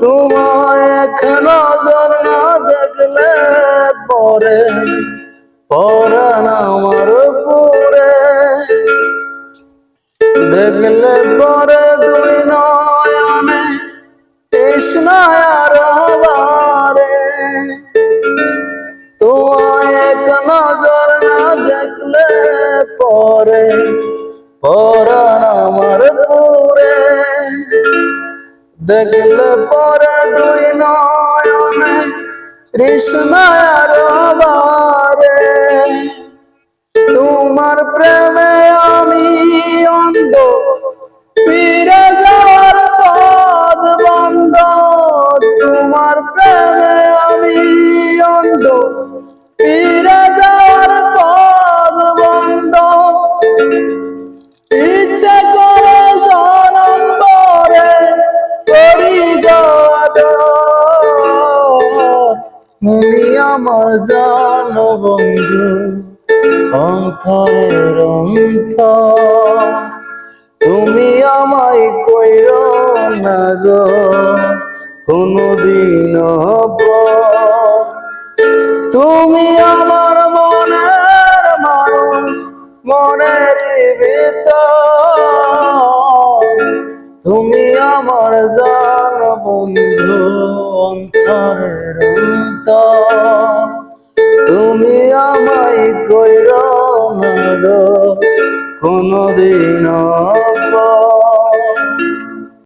তোমায় এক নজর না দেখলে পরে পরাণ আমার পুরে দেখলে পরে দুই নয়নে কৃষ্ণায় বারে তোমায় এক নজর না দেখলে পরে পরাণ আমার পুরে দেখলে পরে দুই নয়নে তৃষ্ণার বারে তোমার প্রেমে আমি অন্ধ, ফিরে যাওয়ার পথ বন্ধ। তোমার প্রেমে আমি অন্ধ, ফিরে যাওয়ার পথ বন্ধ। ইচ্ছে তুমি আমার জান বন্ধু অন্তরের অন্তর। তুমি আমায় কইর না গো কোনদিন তুমি আমার মনের মানুষ, মনের ভিতর। তুমি আমার জান বন্ধু অন্তর তুমি আমায় কইর না গো কোনদিন